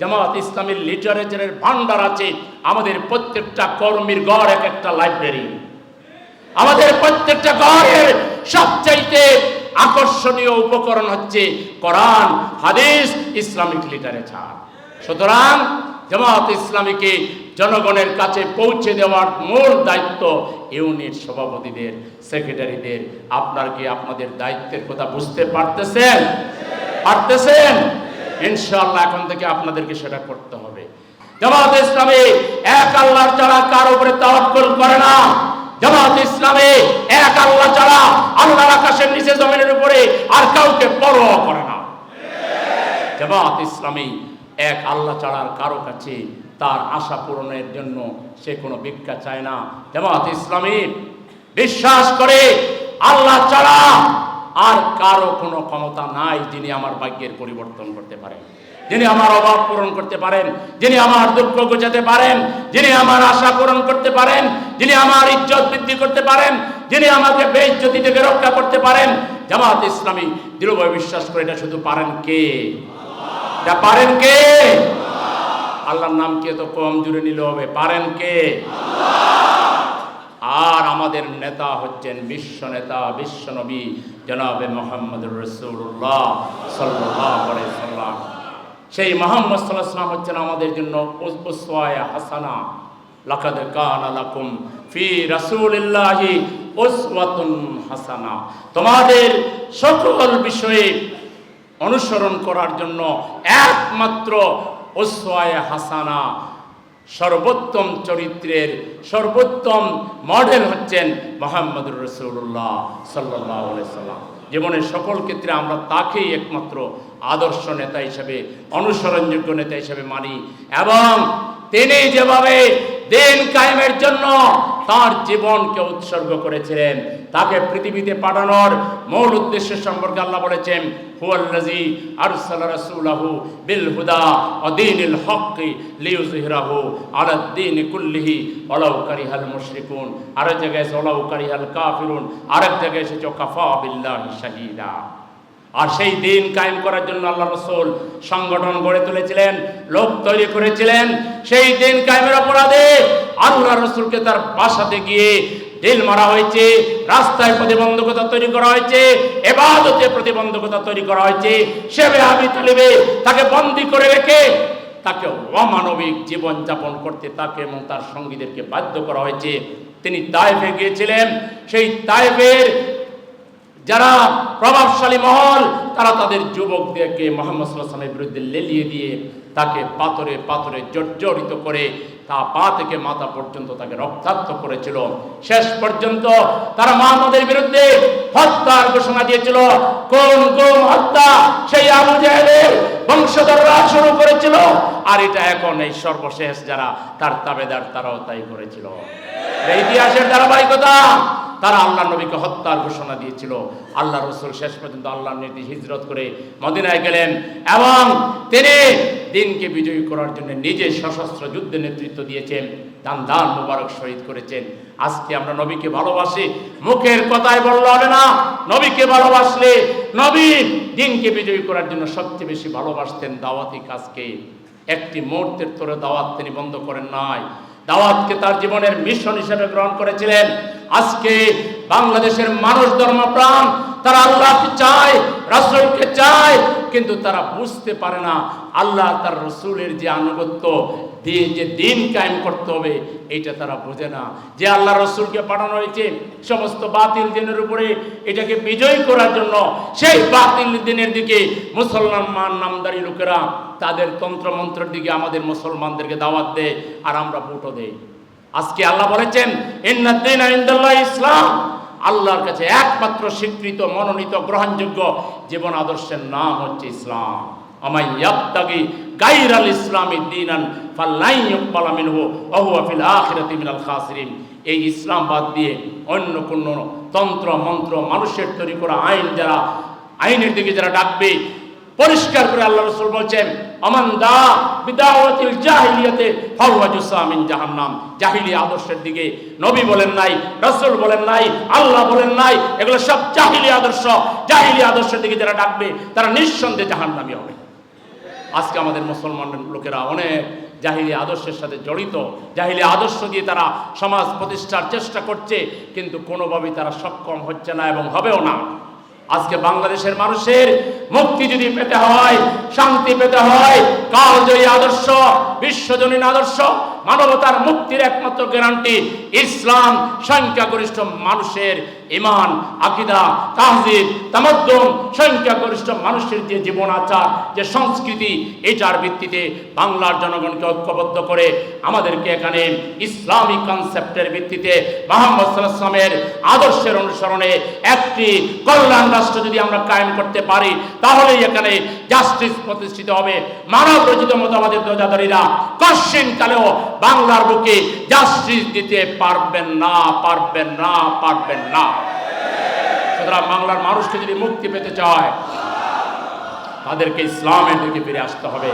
জামাত ইসলামের লিটারেচারের ভান্ডার আছে আমাদের প্রত্যেকটা কর্মীর গড় এক একটা লাইব্রেরি। আমাদের প্রত্যেকটা ঘরের সবচাইতে আকর্ষণীয় উপকরণ হচ্ছে কোরআন, হাদিস, ইসলামিক লিটারেচার। সুতরাং জামাত ইসলামীকে জনগণের কাছে পৌঁছে দেওয়ার মূল দায়িত্ব ইউনিট সভাপতিদের, সেক্রেটারিদের। আপনার কি আপনাদের দায়িত্বের কথা বুঝতে পারতেছেন? পারতেছেন? ইনশাআল্লাহ এখন থেকে আপনাদেরকে সেটা করতে হবে। জামাত ইসলামে এক আল্লাহর ছাড়া কার উপরে তাওয়াক্কুল করে না? জামাত ইসলামে এক আল্লাহ ছাড়া আল্লাহর আকাশের নিচে জমিনের উপরে আর কাউকে পরোয়া করে না। জামাত ইসলামী এক আল্লাহ ছাড়ার কারও কাছে তার আশা পূরণের জন্য সে কোনো ভিক্ষা চায় না। জামাত ইসলামী বিশ্বাস করে আল্লাহ ছাড়া আর কারও কোনো ক্ষমতা নাই যিনি আমার ভাগ্যের পরিবর্তন করতে পারেন। যিনি আমার অভাব পূরণ করতে পারেন, যিনি আমার দুঃখ গোছাতে পারেন, যিনি আমার আশা পূরণ করতে পারেন, যিনি আমার ইজ্জত বৃদ্ধি করতে পারেন, যিনি আমাকে বেইজ্জতি থেকে রক্ষা করতে পারেন। জামাত ইসলামী দৃঢ়ভাবে বিশ্বাস করে এটা শুধু পারেন কে? এটা পারেন কে? আল্লাহর নাম কে তো কম জুড়ে নিলে হবে? পারেন কে? আমাদের নেতা হচ্ছেন বিশ্ব নেতা, বিশ্ব নবী, জনাবে মোহাম্মদ রসুল্লাহ সাল্লাম। সেই মোহাম্মদ সাল্লাহাম হচ্ছেন আমাদের জন্য উসওয়ায়ে হাসানা। লাকাদ কানা লাকুম ফি রাসূলিল্লাহি উসওয়াতুন হাসানা। তোমাদের সকল বিষয়ে অনুসরণ করার জন্য একমাত্র ওসওয়ায়ে হাসানা সর্বোত্তম চরিত্রের, সর্বোত্তম মডেল হচ্ছেন মোহাম্মদুর রসুল্লাহ সাল্লাহ সাল্লাম। জীবনের সকল ক্ষেত্রে আমরা তাকেই একমাত্র আদর্শ নেতা হিসেবে, অনুসরণযোগ্য নেতা হিসেবে মানি এবং তিনি যেভাবে দিন কায়েমের জন্য তার জীবনকে উৎসর্গ করেছিলেন, তাকে পৃথিবীতে পাঠানোর মূল উদ্দেশ্য সম্পর্কে আল্লাহ বলেছেন হুয়াল্লাজি আরসালা রাসূলাহু বিল হুদা ওয়া দীনিল হক লিইয়ুযহিরাহু আলা দ্বীন কুল্লিহি ওয়ালাউ কারিহাল মুশরিকুন। আরেক জায়গায় এসে ওয়ালাউ কারিহাল কাফিরুন। আরেক জায়গায় এসেছে কাফা বিল্লাহি শাহিদা। আর সেই দিন কায়েম করার জন্য আল্লাহ রসুল সংগঠন গড়ে তুলেছিলেন, লোক তৈরি করেছিলেন। সেই দিন কায়েমের অপরাধে আল্লাহ রসুলকে তার বাসাতে গিয়ে ঢিল মারা হয়েছে, রাস্তায় প্রতিবন্ধকতা তৈরি করা হয়েছে, এবাদতে প্রতিবন্ধকতা তৈরি করা হয়েছে সেবে আবি তালিবে, তাকে বন্দি করে রেখে তাকে অমানবিক জীবন যাপন করতে তাকে এবং তার সঙ্গীদেরকে বাধ্য করা হয়েছে। তিনি তাইফে গিয়েছিলেন। সেই তাইফের যারা প্রভাবশালী মহল তারা তাদের যুবকদেরকে মোহাম্মদ সাল্লামের বিরুদ্ধে লেলিয়ে দিয়ে তাকে পাথরে পাথরে জর্জরিত করে তা পা থেকে মাথা পর্যন্ত তাকে রক্তাক্ত করেছিল। শেষ পর্যন্ত তারা মোহাম্মদের বিরুদ্ধে হত্যার ঘোষণা দিয়েছিল। কোন কোন হত্যা সেই আবু জাহেলের বংশধররা শুরু করেছিল, আর এটা এখন এই সর্বশেষ যারা তার তাবেদার, তারাও তাই করেছিল। ইতিহাসের ধারাবাহিকতা, তারা আল্লাহ নবীকে হত্যার ঘোষণা দিয়েছিল। আল্লাহ রসুল শেষ পর্যন্ত আল্লাহর নির্দেশ হিজরত করে মদিনায় গেলেন এবং তিনি দিনকে বিজয়ী করার জন্য নিজে সশস্ত্র যুদ্ধে নেতৃত্ব দিয়েছেন। দান মুবারক শহীদ করেছেন। আজকে আমরা নবীকে ভালোবাসি, মুখের কথায় বললে হবে না। নবীকে ভালোবাসলে নবী দিনকে বিজয়ী করার জন্য সবচেয়ে বেশি ভালোবাসতেন দাওয়াতি কাজকে। একটি মুহূর্তের তোরে দাওয়াত তিনি বন্ধ করেন নাই। দাওয়াতকে তার জীবনের মিশন হিসেবে গ্রহণ করেছিলেন। আজকে বাংলাদেশের মানুষ ধর্মপ্রাণ, তারা আল্লাহকে চায় রাসূলকে চায়, কিন্তু তারা বুঝতে পারে না। আল্লাহ তার রসুলের যে আনুগত্য দিয়ে যে দিন কায়েম করতে হবে, এটা তারা বোঝে না। যে আল্লাহ রসুলকে পাঠানো হয়েছে, সমস্ত বাতিল দিনের উপরে এটাকে বিজয় করার জন্য, সেই বাতিল দিনের দিকে মুসলমান নামদারি লোকেরা তাদের তন্ত্রমন্ত্রের দিকে আমাদের মুসলমানদেরকে দাওয়াত দেয়, আর আমরা ভোটও দেই। আজকে আল্লাহ বলেছেন ইসলাম। আল্লাহর কাছে একমাত্র স্বীকৃত, মনোনীত, গ্রহণযোগ্য জীবন আদর্শের নাম হচ্ছে ইসলাম। আমাই ইয়াবতাগি গাইরাল ইসলামী দিনান ফাল্লাই ইউকবালা মিনহু ওয়া ফিল আখিরাতি মিনাল খাসিরিন। এই ইসলাম বাদ দিয়ে অন্য কোন তন্ত্র, মন্ত্র, মানুষের তৈরি করা আইন যারা, আইনের দিকে যারা ডাকবে পরিষ্কার করে আল্লাহ রসুল বলছেন আমান দা বিদাওয়াতিল জাহিলিয়াতে ফাহুয়া জুসামিন জাহান্নাম। জাহিলি আদর্শের দিকে নবী বলেন নাই, রসুল বলেন নাই, আল্লাহ বলেন নাই, এগুলো সব জাহিলি আদর্শ। জাহিলি আদর্শের দিকে যারা ডাকবে, তারা নিঃসন্দেহে জাহান্নামী হবে। আজকে আমাদের মুসলমান লোকেরা অনেক জাহিলি আদর্শের সাথে জড়িত। জাহিলি আদর্শ দিয়ে তারা সমাজ প্রতিষ্ঠার চেষ্টা করছে, কিন্তু কোনোভাবেই তারা সক্ষম হচ্ছে না এবং হবেও না। আজকে বাংলাদেশের মানুষের মুক্তি যদি পেতে হয়, শান্তি পেতে হয়, কালজয়ী আদর্শ, বিশ্বজনীন আদর্শ, মানবতার মুক্তির একমাত্র গ্যারান্টি ইসলাম, সংখ্যাগরিষ্ঠ মানুষের ইমান আকিদা, তাহজিব, তামদ্দম, সংখ্যাগরিষ্ঠ মানুষের যে জীবন আচার, যে সংস্কৃতি, এটার ভিত্তিতে বাংলার জনগণকে ঐক্যবদ্ধ করে আমাদেরকে এখানে ইসলামী কনসেপ্টের ভিত্তিতে মোহাম্মদ সাল্লামের আদর্শের অনুসরণে একটি কল্যাণ রাষ্ট্র যদি আমরা কায়েম করতে পারি, তাহলেই এখানে জাস্টিস প্রতিষ্ঠিত হবে। মানব রচিত মতবাদের দোজাদারীরা কশ্চিন কালেও বাংলার বুকে জাস্টিস দিতে পারবেন না পারবেন না পারবেন না। সুতরাং বাংলার মানুষকে যদি মুক্তি পেতে চায় তাদেরকে ইসলামের দিকে ফিরে আসতে হবে।